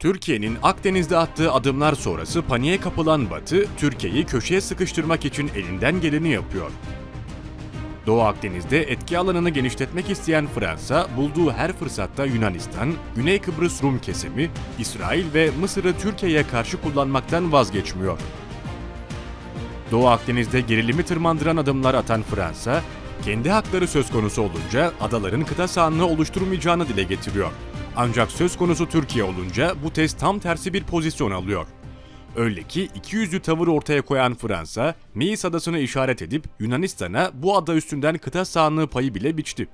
Türkiye'nin Akdeniz'de attığı adımlar sonrası paniğe kapılan Batı, Türkiye'yi köşeye sıkıştırmak için elinden geleni yapıyor. Doğu Akdeniz'de etki alanını genişletmek isteyen Fransa, bulduğu her fırsatta Yunanistan, Güney Kıbrıs Rum kesimi, İsrail ve Mısır'ı Türkiye'ye karşı kullanmaktan vazgeçmiyor. Doğu Akdeniz'de gerilimi tırmandıran adımlar atan Fransa, kendi hakları söz konusu olunca adaların kıta sahanlığı oluşturmayacağını dile getiriyor. Ancak söz konusu Türkiye olunca bu test tam tersi bir pozisyon alıyor. Öyle ki iki yüzlü tavır ortaya koyan Fransa, Meis adasını işaret edip Yunanistan'a bu ada üstünden kıta sahanlığı payı bile biçti.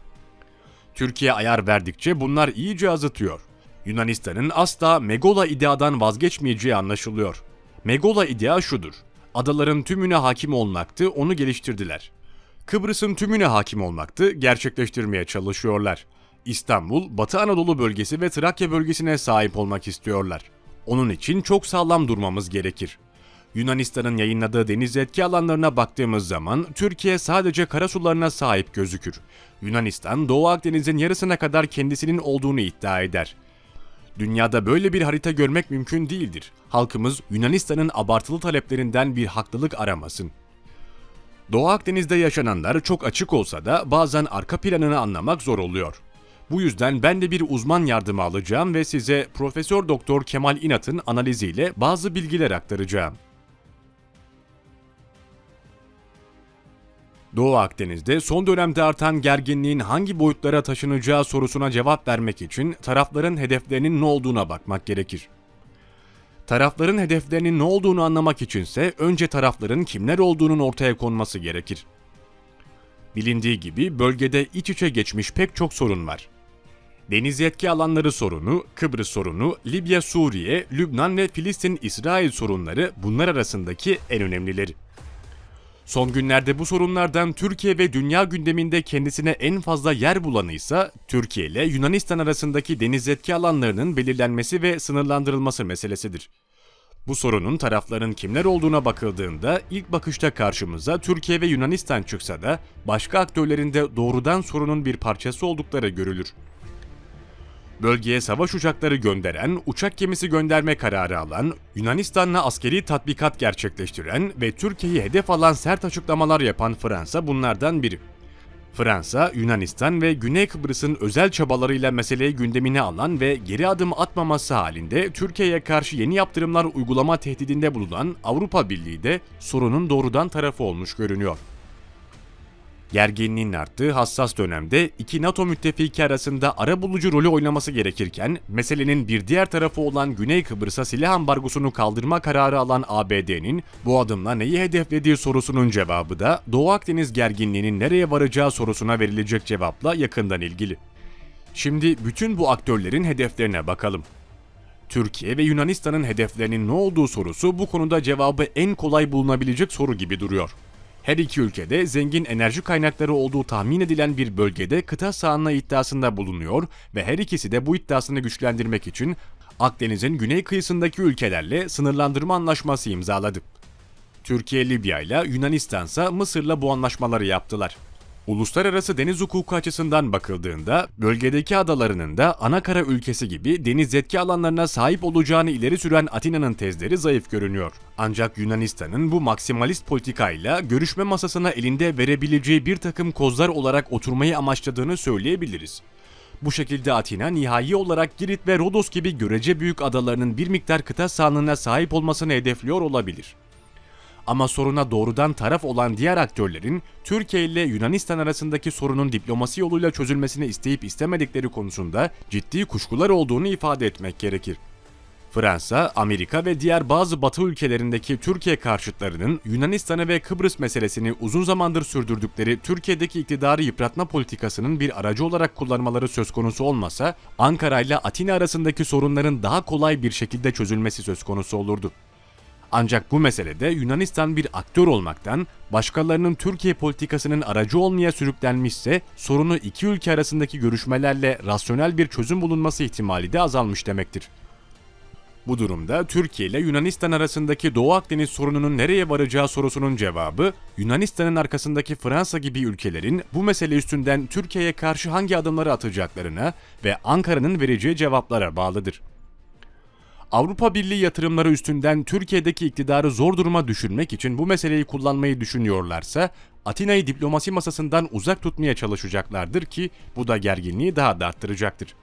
Türkiye ayar verdikçe bunlar iyice azıtıyor. Yunanistan'ın asla Megola ideadan vazgeçmeyeceği anlaşılıyor. Megola idea şudur. Adaların tümüne hakim olmaktı, onu geliştirdiler. Kıbrıs'ın tümüne hakim olmaktı, gerçekleştirmeye çalışıyorlar. İstanbul, Batı Anadolu bölgesi ve Trakya bölgesine sahip olmak istiyorlar. Onun için çok sağlam durmamız gerekir. Yunanistan'ın yayınladığı deniz etki alanlarına baktığımız zaman Türkiye sadece karasularına sahip gözükür. Yunanistan Doğu Akdeniz'in yarısına kadar kendisinin olduğunu iddia eder. Dünyada böyle bir harita görmek mümkün değildir. Halkımız Yunanistan'ın abartılı taleplerinden bir haklılık aramasın. Doğu Akdeniz'de yaşananlar çok açık olsa da bazen arka planını anlamak zor oluyor. Bu yüzden ben de bir uzman yardımı alacağım ve size Profesör Doktor Kemal İnat'ın analiziyle bazı bilgiler aktaracağım. Doğu Akdeniz'de son dönemde artan gerginliğin hangi boyutlara taşınacağı sorusuna cevap vermek için tarafların hedeflerinin ne olduğuna bakmak gerekir. Tarafların hedeflerinin ne olduğunu anlamak içinse önce tarafların kimler olduğunun ortaya konması gerekir. Bilindiği gibi bölgede iç içe geçmiş pek çok sorun var. Deniz yetki alanları sorunu, Kıbrıs sorunu, Libya, Suriye, Lübnan ve Filistin-İsrail sorunları bunlar arasındaki en önemlileri. Son günlerde bu sorunlardan Türkiye ve dünya gündeminde kendisine en fazla yer bulanı ise Türkiye ile Yunanistan arasındaki deniz etki alanlarının belirlenmesi ve sınırlandırılması meselesidir. Bu sorunun tarafların kimler olduğuna bakıldığında ilk bakışta karşımıza Türkiye ve Yunanistan çıksa da başka aktörlerin de doğrudan sorunun bir parçası oldukları görülür. Bölgeye savaş uçakları gönderen, uçak gemisi gönderme kararı alan, Yunanistan'la askeri tatbikat gerçekleştiren ve Türkiye'yi hedef alan sert açıklamalar yapan Fransa bunlardan biri. Fransa, Yunanistan ve Güney Kıbrıs'ın özel çabalarıyla meseleyi gündemine alan ve geri adım atmaması halinde Türkiye'ye karşı yeni yaptırımlar uygulama tehdidinde bulunan Avrupa Birliği de sorunun doğrudan tarafı olmuş görünüyor. Gerginliğin arttığı hassas dönemde iki NATO müttefiki arasında ara bulucu rolü oynaması gerekirken, meselenin bir diğer tarafı olan Güney Kıbrıs'a silah ambargosunu kaldırma kararı alan ABD'nin bu adımla neyi hedeflediği sorusunun cevabı da Doğu Akdeniz gerginliğinin nereye varacağı sorusuna verilecek cevapla yakından ilgili. Şimdi bütün bu aktörlerin hedeflerine bakalım. Türkiye ve Yunanistan'ın hedeflerinin ne olduğu sorusu bu konuda cevabı en kolay bulunabilecek soru gibi duruyor. Her iki ülkede zengin enerji kaynakları olduğu tahmin edilen bir bölgede kıta sahanlığı iddiasında bulunuyor ve her ikisi de bu iddiasını güçlendirmek için Akdeniz'in güney kıyısındaki ülkelerle sınırlandırma anlaşması imzaladı. Türkiye Libya ile Yunanistan ise Mısır'la bu anlaşmaları yaptılar. Uluslararası deniz hukuku açısından bakıldığında bölgedeki adalarının da anakara ülkesi gibi deniz yetki alanlarına sahip olacağını ileri süren Atina'nın tezleri zayıf görünüyor. Ancak Yunanistan'ın bu maksimalist politikayla görüşme masasına elinde verebileceği bir takım kozlar olarak oturmayı amaçladığını söyleyebiliriz. Bu şekilde Atina nihai olarak Girit ve Rodos gibi görece büyük adalarının bir miktar kıta sahanlığına sahip olmasını hedefliyor olabilir. Ama soruna doğrudan taraf olan diğer aktörlerin Türkiye ile Yunanistan arasındaki sorunun diplomasi yoluyla çözülmesini isteyip istemedikleri konusunda ciddi kuşkular olduğunu ifade etmek gerekir. Fransa, Amerika ve diğer bazı batı ülkelerindeki Türkiye karşıtlarının Yunanistan'ı ve Kıbrıs meselesini uzun zamandır sürdürdükleri Türkiye'deki iktidarı yıpratma politikasının bir aracı olarak kullanmaları söz konusu olmasa, Ankara ile Atina arasındaki sorunların daha kolay bir şekilde çözülmesi söz konusu olurdu. Ancak bu meselede Yunanistan bir aktör olmaktan, başkalarının Türkiye politikasının aracı olmaya sürüklenmişse, sorunu iki ülke arasındaki görüşmelerle rasyonel bir çözüm bulunması ihtimali de azalmış demektir. Bu durumda Türkiye ile Yunanistan arasındaki Doğu Akdeniz sorununun nereye varacağı sorusunun cevabı, Yunanistan'ın arkasındaki Fransa gibi ülkelerin bu mesele üstünden Türkiye'ye karşı hangi adımları atacaklarına ve Ankara'nın vereceği cevaplara bağlıdır. Avrupa Birliği yatırımları üstünden Türkiye'deki iktidarı zor duruma düşürmek için bu meseleyi kullanmayı düşünüyorlarsa Atina'yı diplomasi masasından uzak tutmaya çalışacaklardır ki bu da gerginliği daha da arttıracaktır.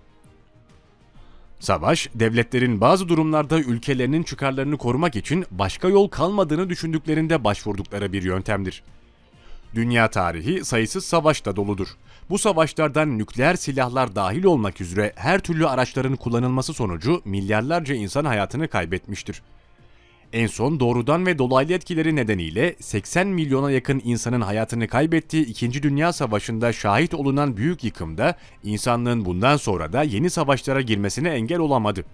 Savaş, devletlerin bazı durumlarda ülkelerinin çıkarlarını korumak için başka yol kalmadığını düşündüklerinde başvurdukları bir yöntemdir. Dünya tarihi sayısız savaşla doludur. Bu savaşlardan nükleer silahlar dahil olmak üzere her türlü araçların kullanılması sonucu milyarlarca insan hayatını kaybetmiştir. En son doğrudan ve dolaylı etkileri nedeniyle 80 milyona yakın insanın hayatını kaybettiği 2. Dünya Savaşı'nda şahit olunan büyük yıkımda insanlığın bundan sonra da yeni savaşlara girmesine engel olamadı.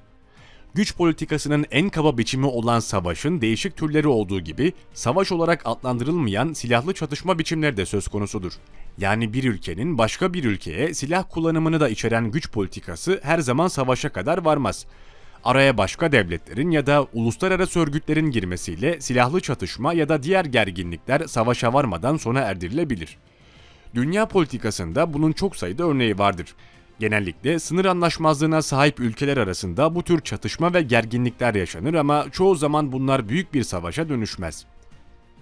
Güç politikasının en kaba biçimi olan savaşın değişik türleri olduğu gibi savaş olarak adlandırılmayan silahlı çatışma biçimleri de söz konusudur. Yani bir ülkenin başka bir ülkeye silah kullanımını da içeren güç politikası her zaman savaşa kadar varmaz. Araya başka devletlerin ya da uluslararası örgütlerin girmesiyle silahlı çatışma ya da diğer gerginlikler savaşa varmadan sona erdirilebilir. Dünya politikasında bunun çok sayıda örneği vardır. Genellikle sınır anlaşmazlığına sahip ülkeler arasında bu tür çatışma ve gerginlikler yaşanır ama çoğu zaman bunlar büyük bir savaşa dönüşmez.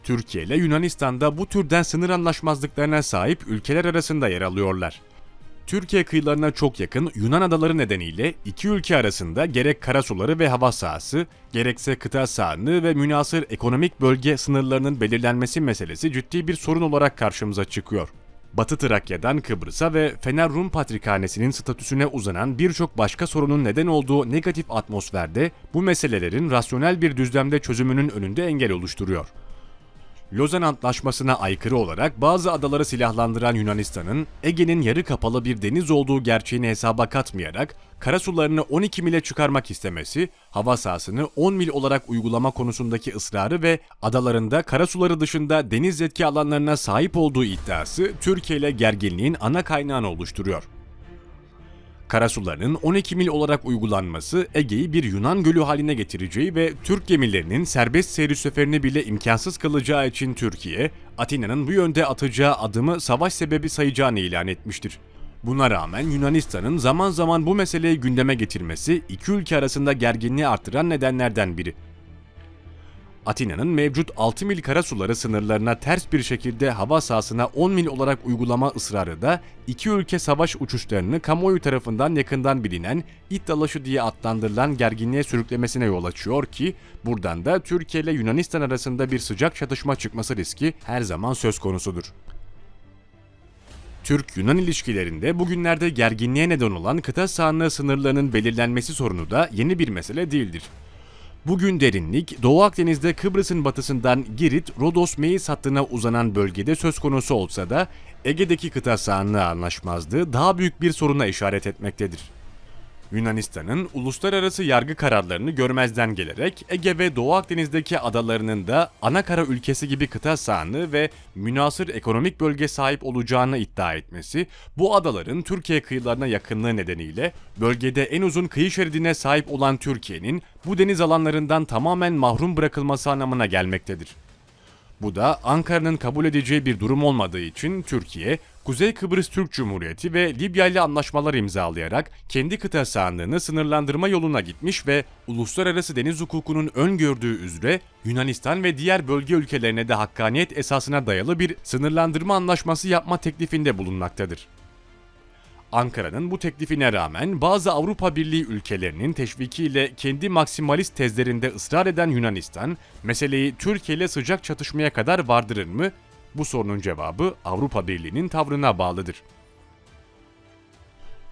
Türkiye ile Yunanistan'da bu türden sınır anlaşmazlıklarına sahip ülkeler arasında yer alıyorlar. Türkiye kıyılarına çok yakın Yunan adaları nedeniyle iki ülke arasında gerek karasuları ve hava sahası, gerekse kıta sahanlığı ve münasır ekonomik bölge sınırlarının belirlenmesi meselesi ciddi bir sorun olarak karşımıza çıkıyor. Batı Trakya'dan Kıbrıs'a ve Fener Rum Patrikhanesi'nin statüsüne uzanan birçok başka sorunun neden olduğu negatif atmosferde bu meselelerin rasyonel bir düzlemde çözümünün önünde engel oluşturuyor. Lozan Antlaşması'na aykırı olarak bazı adaları silahlandıran Yunanistan'ın Ege'nin yarı kapalı bir deniz olduğu gerçeğini hesaba katmayarak karasularını 12 mile çıkarmak istemesi, hava sahasını 10 mil olarak uygulama konusundaki ısrarı ve adalarında karasuları dışında deniz yetki alanlarına sahip olduğu iddiası Türkiye ile gerginliğin ana kaynağını oluşturuyor. Karasularının 12 mil olarak uygulanması Ege'yi bir Yunan gölü haline getireceği ve Türk gemilerinin serbest seyir seferini bile imkansız kılacağı için Türkiye, Atina'nın bu yönde atacağı adımı savaş sebebi sayacağını ilan etmiştir. Buna rağmen Yunanistan'ın zaman zaman bu meseleyi gündeme getirmesi iki ülke arasında gerginliği artıran nedenlerden biri. Atina'nın mevcut 6 mil karasuları sınırlarına ters bir şekilde hava sahasına 10 mil olarak uygulama ısrarı da iki ülke savaş uçuşlarını kamuoyu tarafından yakından bilinen it dalaşı diye adlandırılan gerginliğe sürüklemesine yol açıyor ki buradan da Türkiye ile Yunanistan arasında bir sıcak çatışma çıkması riski her zaman söz konusudur. Türk-Yunan ilişkilerinde bugünlerde gerginliğe neden olan kıta sahanlığı sınırlarının belirlenmesi sorunu da yeni bir mesele değildir. Bugün derinlik, Doğu Akdeniz'de Kıbrıs'ın batısından Girit, Rodos Meis hattına uzanan bölgede söz konusu olsa da Ege'deki kıta sahanlığı anlaşmazlığı daha büyük bir soruna işaret etmektedir. Yunanistan'ın uluslararası yargı kararlarını görmezden gelerek Ege ve Doğu Akdeniz'deki adalarının da ana kara ülkesi gibi kıta sahanlığı ve münasır ekonomik bölge sahip olacağını iddia etmesi, bu adaların Türkiye kıyılarına yakınlığı nedeniyle bölgede en uzun kıyı şeridine sahip olan Türkiye'nin bu deniz alanlarından tamamen mahrum bırakılması anlamına gelmektedir. Bu da Ankara'nın kabul edeceği bir durum olmadığı için Türkiye, Kuzey Kıbrıs Türk Cumhuriyeti ve Libya ile anlaşmalar imzalayarak kendi kıta sahanlığını sınırlandırma yoluna gitmiş ve uluslararası deniz hukukunun öngördüğü üzere Yunanistan ve diğer bölge ülkelerine de hakkaniyet esasına dayalı bir sınırlandırma anlaşması yapma teklifinde bulunmaktadır. Ankara'nın bu teklifine rağmen bazı Avrupa Birliği ülkelerinin teşvikiyle kendi maksimalist tezlerinde ısrar eden Yunanistan, meseleyi Türkiye ile sıcak çatışmaya kadar vardırır mı? Bu sorunun cevabı Avrupa Birliği'nin tavrına bağlıdır.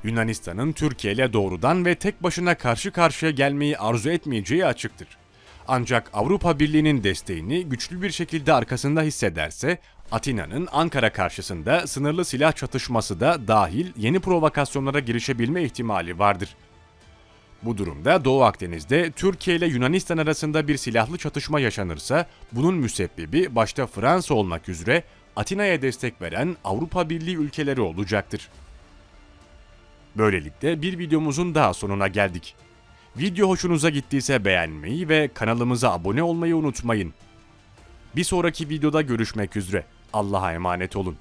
Yunanistan'ın Türkiye ile doğrudan ve tek başına karşı karşıya gelmeyi arzu etmeyeceği açıktır. Ancak Avrupa Birliği'nin desteğini güçlü bir şekilde arkasında hissederse, Atina'nın Ankara karşısında sınırlı silah çatışması da dahil yeni provokasyonlara girişebilme ihtimali vardır. Bu durumda Doğu Akdeniz'de Türkiye ile Yunanistan arasında bir silahlı çatışma yaşanırsa bunun müsebbibi başta Fransa olmak üzere Atina'ya destek veren Avrupa Birliği ülkeleri olacaktır. Böylelikle bir videomuzun daha sonuna geldik. Video hoşunuza gittiyse beğenmeyi ve kanalımıza abone olmayı unutmayın. Bir sonraki videoda görüşmek üzere. Allah'a emanet olun.